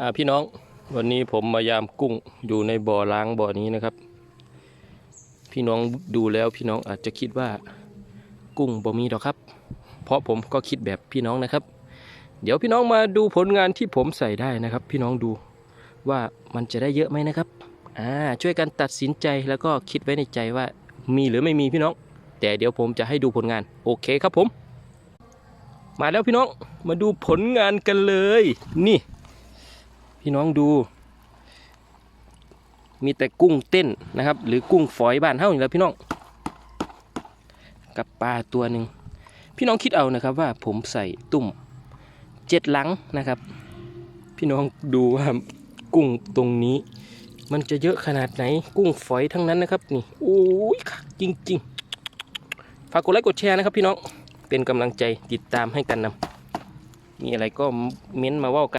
อ่าพี่น้องวันนี้ผมมายามกุ้งอยู่ในบ่อล้างบ่อนี้นะครับ พี่น้องดูแล้วพี่น้องอาจจะคิดว่ากุ้งบ่มีดอกครับ เพราะผมก็คิดแบบพี่น้องนะครับ เดี๋ยวพี่น้องมาดูผลงานที่ผมใส่ได้นะครับ พี่น้องดูว่ามันจะได้เยอะไหมนะครับอ่าช่วยกันตัดสินใจแล้วก็คิดไว้ในใจว่ามีหรือไม่มีพี่น้อง แต่เดี๋ยวผมจะให้ดูผลงานโอเคครับผม มาแล้วพี่น้องมาดูผลงานกันเลย นี่ พี่น้องดู มีแต่กุ้งเต้นนะครับ หรือกุ้งฝอยบ้านเฮ้านี่แหละพี่น้อง กับปลาตัวหนึ่งพี่น้องคิดเอานะครับว่าผมใส่ตุ่มเจ็ดหลังนะครับ พี่น้องดูว่ากุ้งตรงนี้ มันจะเยอะขนาดไหน กุ้งฝอยทั้งนั้นนะครับนี่โอ้ยคักจริงๆฝากกดไลค์กดแชร์นะครับพี่น้องเป็นกำลังใจติดตามให้กันนำมีอะไรก็เม้นต์มาว่ากัน